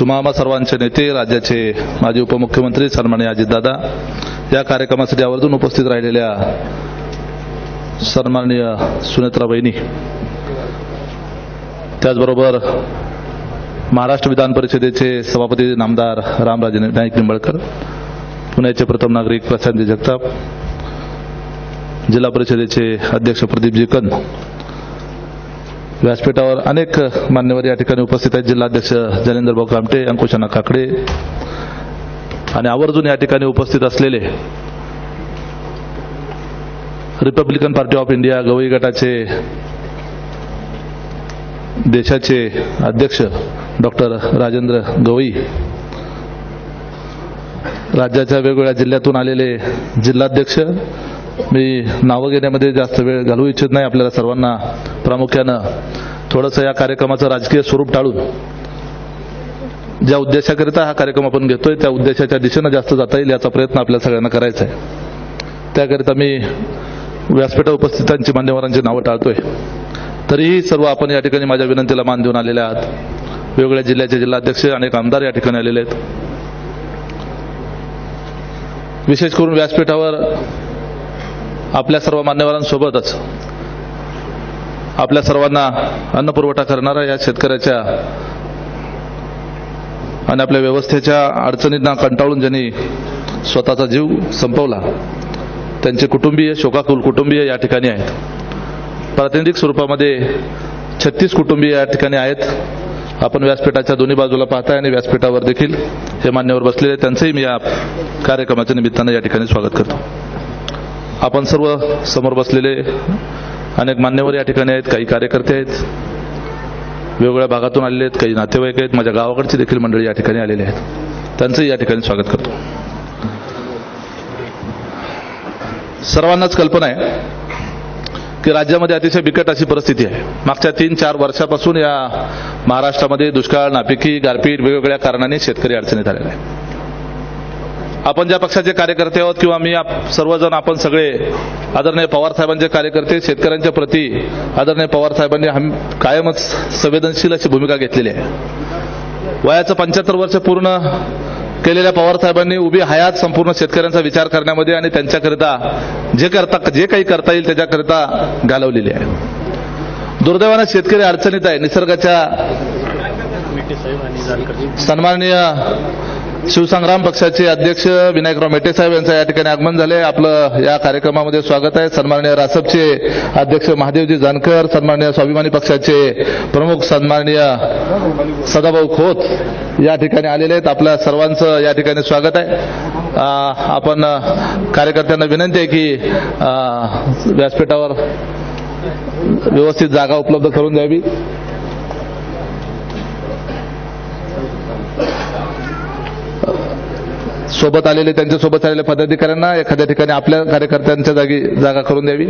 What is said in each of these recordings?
तुम्हा सर्वांचे नेते राज्याचे माजी उपमुख्यमंत्री सन्मान्य अजितदादा या कार्यक्रमासाठी आवर्जून उपस्थित राहिलेल्या सन्माननीय सुनेत्रा बहिणी त्याचबरोबर महाराष्ट्र विधान परिषदेचे सभापती नामदार रामराजे नाईक निंबाळकर पुण्याचे प्रथम नागरिक प्रशांत जगताप जिल्हा परिषदेचे अध्यक्ष प्रदीपजी कंद व्यासपीठावर अनेक मान्यवर या ठिकाणी उपस्थित आहेत. जिल्हाध्यक्ष जलेंद्र भाऊ कामटे अंकुशाना काकडे आणि आवर्जून या ठिकाणी उपस्थित असलेले republican party of India Gavai गटाचे देशाचे अध्यक्ष डॉक्टर राजेंद्र गवई राज्याच्या वेगवेगळ्या जिल्ह्यातून आलेले जिल्हाध्यक्ष मी नावं घेण्यामध्ये जास्त वेळ घालवू इच्छित नाही आपल्याला सर्वांना प्रामुख्यानं थोडंसं या कार्यक्रमाचं राजकीय स्वरूप टाळून. ज्या उद्देशाकरिता हा कार्यक्रम आपण घेतोय त्या उद्देशाच्या दिशेनं जास्त जाता येईल याचा प्रयत्न आपल्या सगळ्यांना करायचा आहे. त्याकरिता मी व्यासपीठा उपस्थितांची मान्यवरांची नावं टाळतोय. तरीही सर्व आपण या ठिकाणी माझ्या विनंतीला मान देऊन आलेले आहात. वेगवेगळ्या जिल्ह्याचे जिल्हाध्यक्ष अनेक आमदार या ठिकाणी आलेले आहेत. विशेष करून व्यासपीठावर आपल्या सर्व मान्यवरांसोबतच आपल्या सर्वांना अन्न पुरवठा या शेतकऱ्याच्या आणि आपल्या व्यवस्थेच्या अडचणींना कंटाळून ज्यांनी स्वतःचा जीव संपवला त्यांचे कुटुंबीय शोकाकुल कुटुंबीय या ठिकाणी आहेत. प्रातिनिधिक स्वरूपामध्ये छत्तीस कुटुंबीय या ठिकाणी आहेत. आपण व्यासपीठाच्या दोन्ही बाजूला पाहताय आणि व्यासपीठावर देखील हे मान्यवर बसलेले त्यांचंही मी या कार्यक्रमाच्या निमित्तानं या ठिकाणी स्वागत करतो. आपण सर्व समोर बसलेले अनेक मान्यवर या ठिकाणी आहेत काही कार्यकर्ते आहेत. वेगवेगळ्या भागातून आलेले आहेत काही नातेवाईक आहेत. माझ्या गावाकडची देखील मंडळी या ठिकाणी आलेले आहेत. त्यांचंही या ठिकाणी स्वागत करतो. सर्वांनाच कल्पना आहे की राज्यामध्ये अतिशय बिकट अशी परिस्थिती आहे. मागच्या तीन चार वर्षापासून या महाराष्ट्रामध्ये दुष्काळ नापिकी गारपीट वेगवेगळ्या कारणाने शेतकरी अडचणीत आलेला आहे आपण ज्या पक्षाचे कार्यकर्ते आहोत किंवा मी आप- सर्वजण आपण सगळे आदरणीय पवार साहेबांचे कार्यकर्ते शेतकऱ्यांच्या प्रती आदरणीय पवार साहेबांनी हम कायमच संवेदनशील अशी भूमिका घेतलेली आहे. वयाचं पंच्याहत्तर वर्ष पूर्ण केलेल्या पवार साहेबांनी उभी हयात संपूर्ण शेतकऱ्यांचा विचार करण्यामध्ये आणि त्यांच्याकरिता जे करता जे काही करता येईल त्याच्याकरिता घालवलेली आहे. दुर्दैवानं शेतकरी अडचणीत आहे. निसर्गाच्या सन्माननीय शिवसंग्राम पक्षाचे अध्यक्ष विनायकराव मेटे साहेब यांचं या ठिकाणी आगमन झाले आपलं या कार्यक्रमामध्ये स्वागत आहे. सन्माननीय रासपचे अध्यक्ष महादेवजी जानकर सन्माननीय स्वाभिमानी पक्षाचे प्रमुख सन्माननीय सदाभाऊ खोत या ठिकाणी आलेले आहेत. आपल्या सर्वांचं या ठिकाणी स्वागत आहे. आपण कार्यकर्त्यांना विनंती आहे की व्यासपीठावर व्यवस्थित जागा उपलब्ध करून द्यावी. सोबत आलेले त्यांच्यासोबत आलेल्या पदाधिकाऱ्यांना एखाद्या ठिकाणी आपल्या कार्यकर्त्यांच्या जागी जागा करून द्यावी.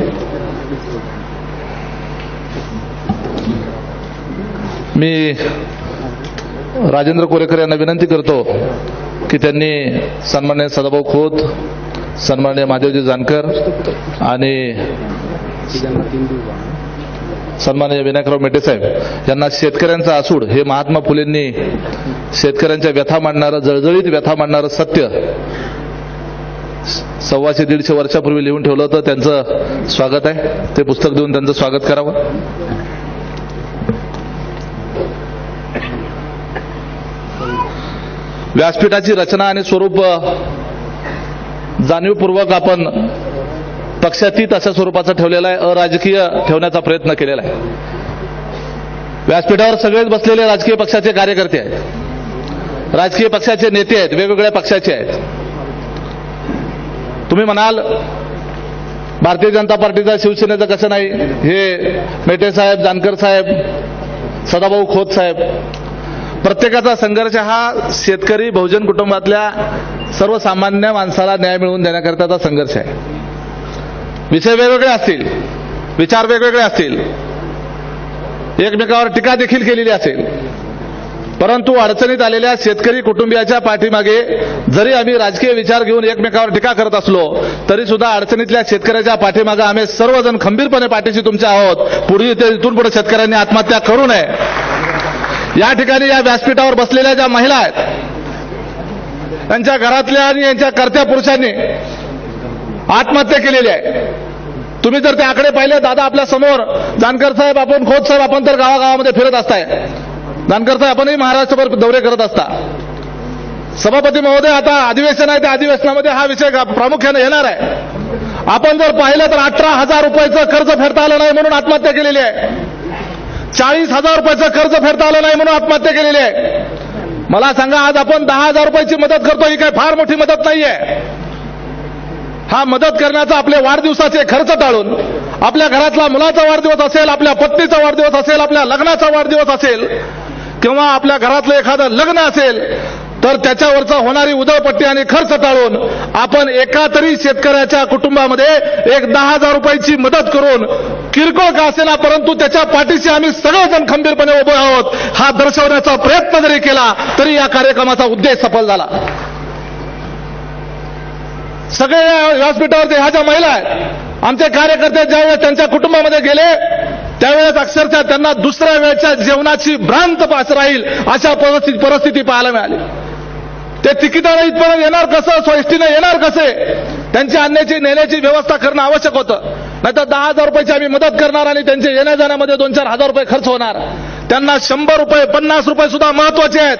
मी राजेंद्र कोरेकर यांना विनंती करतो की त्यांनी सन्मान्य सदाभाऊ खोत सन्मान्य महादेवजी जानकर आणि सन्माननीय विनायकराव मेटे साहेब यांना शेतकऱ्यांचा आसूड हे महात्मा फुलेंनी शेतकऱ्यांच्या व्यथा मांडणारं जळजळीत व्यथा मांडणारं सत्य सव्वाशे दीडशे वर्षापूर्वी लिहून ठेवलं होतं त्यांचं स्वागत आहे. ते पुस्तक देऊन त्यांचं स्वागत करावं. व्यासपीठाची रचना आणि स्वरूप जाणीवपूर्वक आपण पक्षातीत अशा स्वरूपाचा ठेवलेला आहे अराजकीय ठेवण्याचा प्रयत्न केलेला आहे. व्यासपीठावर सगळेच बसलेले राजकीय पक्षाचे कार्यकर्ते आहेत. राजकीय पक्षाचे नेते आहेत वेगवेगळ्या पक्षाचे आहेत. तुम्ही म्हणाल भारतीय जनता पार्टीचा शिवसेनेचं कसं नाही? हे मेटे साहेब जानकर साहेब सदाभाऊ खोत साहेब. प्रत्येकाचा संघर्ष हा शेतकरी बहुजन कुटुंबातल्या सर्वसामान्य माणसाला न्याय मिळवून देण्याकरिताचा संघर्ष आहे. विषय वेगवेगळे असतील. विचार वेगवेगळे असतील. एकमेकावर टीका देखील केलेली असेल. परंतु अडचणीत आलेल्या शेतकरी कुटुंबियाच्या पाठीमागे जरी आम्ही राजकीय विचार घेऊन एकमेकावर टीका करत असलो तरी सुद्धा अडचणीतल्या शेतकऱ्याच्या पाठीमागे आम्ही सर्वजण खंबीरपणे पाठीशी तुमच्या आहोत. पूर्वी ते इथून पुढे शेतकऱ्यांनी आत्महत्या करू नये. या ठिकाणी या व्यासपीठावर बसलेल्या ज्या महिला आहेत त्यांच्या घरातल्या आणि यांच्या कर्त्या पुरुषांनी आत्महत्या केलेली आहे. तुम्ही जर ते आकडे पाहिले दादा आपल्यासमोर जानकर साहेब आपण खोत साहेब आपण तर गावागावामध्ये फिरत असताय. जानकर साहेब आपणही महाराष्ट्रभर दौरे करत असता. सभापती महोदय आता अधिवेशन आहे त्या अधिवेशनामध्ये हा विषय प्रामुख्याने येणार आहे. आपण जर पाहिलं तर अठरा हजार रुपयाचं कर्ज फेडता आलं नाही म्हणून आत्महत्या केलेली आहे. चाळीस हजार रुपयाचं कर्ज फेडता आलं नाही म्हणून आत्महत्या केलेली आहे. मला सांगा आज आपण दहा हजार रुपयाची मदत करतो ही काय फार मोठी मदत नाहीये. हा मदत करण्याचा आपले वाढदिवसाचे खर्च टाळून आपल्या घरातला मुलाचा वाढदिवस असेल आपल्या पत्नीचा वाढदिवस असेल आपल्या लग्नाचा वाढदिवस असेल किंवा आपल्या घरातलं एखादं लग्न असेल तर त्याच्यावरचा होणारी उदळपट्टी आणि खर्च टाळून आपण एका तरी शेतकऱ्याच्या कुटुंबामध्ये एक दहा हजार रुपयाची मदत करून किरकोळ का असेना परंतु त्याच्या पाठीशी आम्ही सगळेजण खंबीरपणे उभे आहोत हा दर्शवण्याचा प्रयत्न जरी केला तरी या कार्यक्रमाचा उद्देश सफल झाला. सगळे व्यासपीठावरती ह्या ज्या महिला आहेत आमचे कार्यकर्ते ज्यावेळेस त्यांच्या कुटुंबामध्ये गेले त्यावेळेस अक्षरशः त्यांना दुसऱ्या वेळच्या जेवणाची भ्रांत पास राहील अशा परिस्थिती परिस्थिती पाहायला मिळाली. ते तिकिटाला इथपर्यंत येणार कसं स्वैष्टीनं येणार कसे त्यांची आणण्याची नेण्याची व्यवस्था करणं आवश्यक होतं. नाहीतर दहा हजार रुपयाची आम्ही मदत करणार आणि त्यांचे येण्या जाण्यामध्ये दोन चार हजार रुपये खर्च होणार. त्यांना शंभर रुपये पन्नास रुपये सुद्धा महत्त्वाचे आहेत.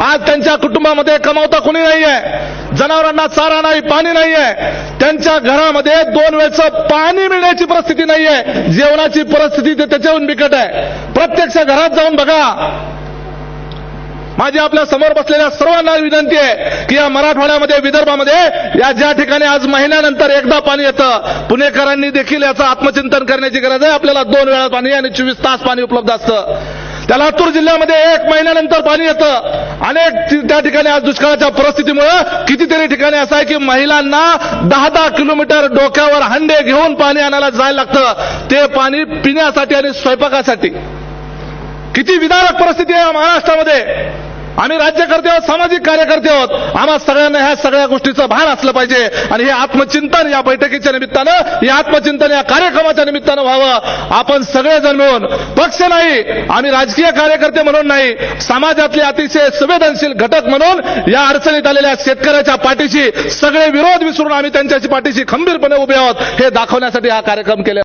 आज त्यांच्या कुटुंबामध्ये कमावता कुणी नाहीये. जनावरांना चारा नाही पाणी नाहीये. त्यांच्या घरामध्ये दोन वेळचं पाणी मिळण्याची परिस्थिती नाहीये. जेवणाची परिस्थिती ते त्याच्याहून बिकट आहे. प्रत्यक्ष घरात जाऊन बघा. माझी आपल्यासमोर बसलेल्या सर्वांना विनंती आहे की या मराठवाड्यामध्ये विदर्भामध्ये या ज्या ठिकाणी आज महिन्यानंतर एकदा पाणी येतं पुणेकरांनी देखील याचं आत्मचिंतन करण्याची गरज आहे. आपल्याला दोन वेळा पाणी आणि चोवीस तास पाणी उपलब्ध असतं. त्या लातूर जिल्ह्यामध्ये एक महिन्यानंतर पाणी येतं. अनेक त्या ठिकाणी आज दुष्काळाच्या परिस्थितीमुळं कितीतरी ठिकाणी असं आहे की महिलांना दहा दहा किलोमीटर डोक्यावर हंडे घेऊन पाणी आणायला जायला लागतं. ते पाणी पिण्यासाठी आणि स्वयंपाकासाठी. किती विदारक परिस्थिती आहे महाराष्ट्रामध्ये. आम्ही राज्यकर्ते आहोत सामाजिक कार्यकर्ते आहोत. आम्हा सगळ्यांना ह्या सगळ्या गोष्टीचं भान असलं पाहिजे. आणि हे आत्मचिंतन या बैठकीच्या निमित्तानं या आत्मचिंतन या कार्यक्रमाच्या निमित्तानं व्हावं. आपण सगळेजण मिळून पक्ष नाही आम्ही राजकीय कार्यकर्ते म्हणून नाही समाजातले अतिशय संवेदनशील घटक म्हणून या अडचणीत आलेल्या शेतकऱ्याच्या पाठीशी सगळे विरोध विसरून आम्ही त्यांच्याशी पाठीशी खंबीरपणे उभे आहोत. हे दाखवण्यासाठी हा कार्यक्रम केला.